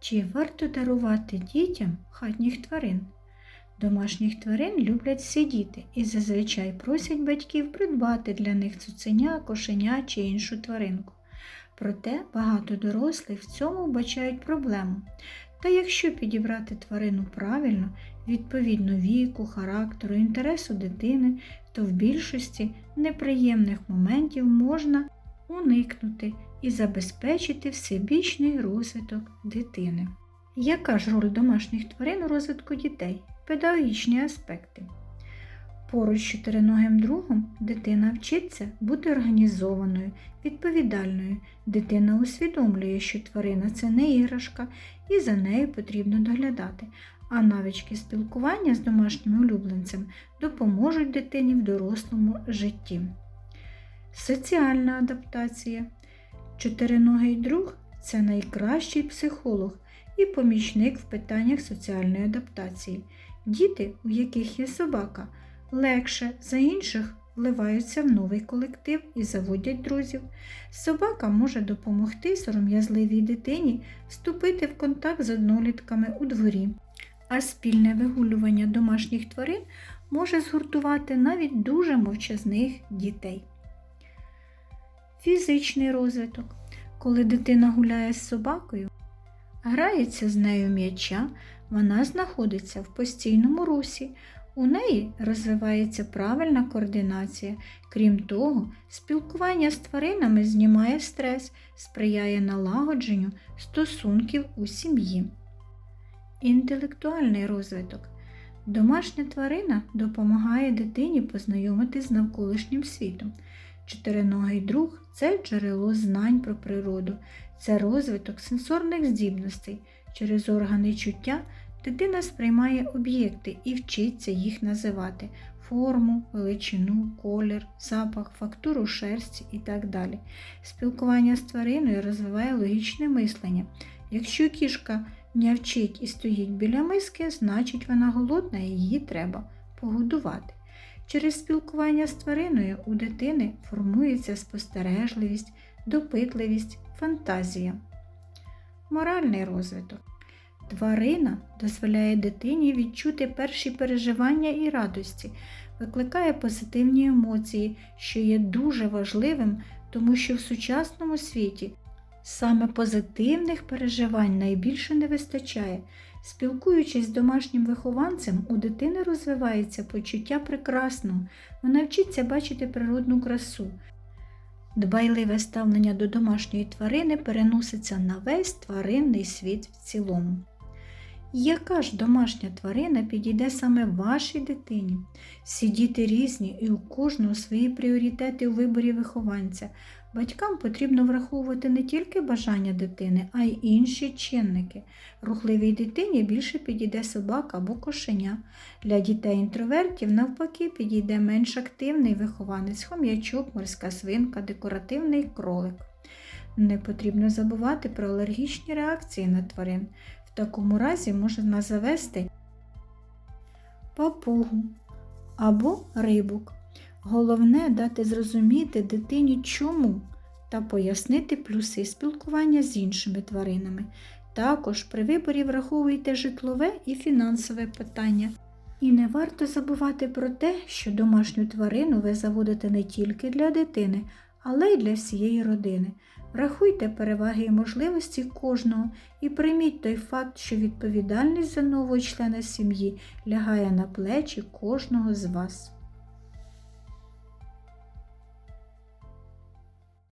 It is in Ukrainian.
Чи варто дарувати дітям хатніх тварин? Домашніх тварин люблять всі діти і зазвичай просять батьків придбати для них цуценя, кошеня чи іншу тваринку. Проте багато дорослих в цьому вбачають проблему. Та якщо підібрати тварину правильно, відповідно віку, характеру, інтересу дитини, то в більшості неприємних моментів можна уникнути і забезпечити всебічний розвиток дитини. Яка ж роль домашніх тварин у розвитку дітей? Педагогічні аспекти. Поруч з чотириногим другом дитина вчиться бути організованою, відповідальною. Дитина усвідомлює, що тварина це не іграшка і за нею потрібно доглядати, а навички спілкування з домашнім улюбленцем допоможуть дитині в дорослому житті. Соціальна адаптація. Чотириногий друг це найкращий психолог і помічник в питаннях соціальної адаптації. Діти, у яких є собака, легше за інших вливаються в новий колектив і заводять друзів. Собака може допомогти сором'язливій дитині вступити в контакт з однолітками у дворі, а спільне вигулювання домашніх тварин може згуртувати навіть дуже мовчазних дітей. Фізичний розвиток. Коли дитина гуляє з собакою, грається з нею м'яча, вона знаходиться в постійному русі. У неї розвивається правильна координація. Крім того, спілкування з тваринами знімає стрес, сприяє налагодженню стосунків у сім'ї. Інтелектуальний розвиток. Домашня тварина допомагає дитині познайомитись з навколишнім світом. Чотириногий друг це джерело знань про природу, це розвиток сенсорних здібностей. Через органи чуття дитина сприймає об'єкти і вчиться їх називати форму, величину, колір, запах, фактуру шерсті і так далі. Спілкування з твариною розвиває логічне мислення. Якщо кішка нявчить і стоїть біля миски, значить вона голодна і її треба погодувати. Через спілкування з твариною у дитини формується спостережливість, допитливість, фантазія. Моральний розвиток. Тварина дозволяє дитині відчути перші переживання і радості, викликає позитивні емоції, що є дуже важливим, тому що в сучасному світі саме позитивних переживань найбільше не вистачає. Спілкуючись з домашнім вихованцем, у дитини розвивається почуття прекрасного, вона вчиться бачити природну красу. Дбайливе ставлення до домашньої тварини переноситься на весь тваринний світ в цілому. Яка ж домашня тварина підійде саме вашій дитині? Всі діти різні і у кожного свої пріоритети у виборі вихованця. Батькам потрібно враховувати не тільки бажання дитини, а й інші чинники. Рухливій дитині більше підійде собака або кошеня. Для дітей-інтровертів, навпаки, підійде менш активний вихованець, хом'ячок, морська свинка, декоративний кролик. Не потрібно забувати про алергічні реакції на тварин. Такому разі можна завести папугу або рибок. Головне дати зрозуміти дитині чому та пояснити плюси спілкування з іншими тваринами. Також при виборі враховуйте житлове і фінансове питання. І не варто забувати про те, що домашню тварину ви заводите не тільки для дитини, але й для всієї родини. Врахуйте переваги і можливості кожного і прийміть той факт, що відповідальність за нового члена сім'ї лягає на плечі кожного з вас.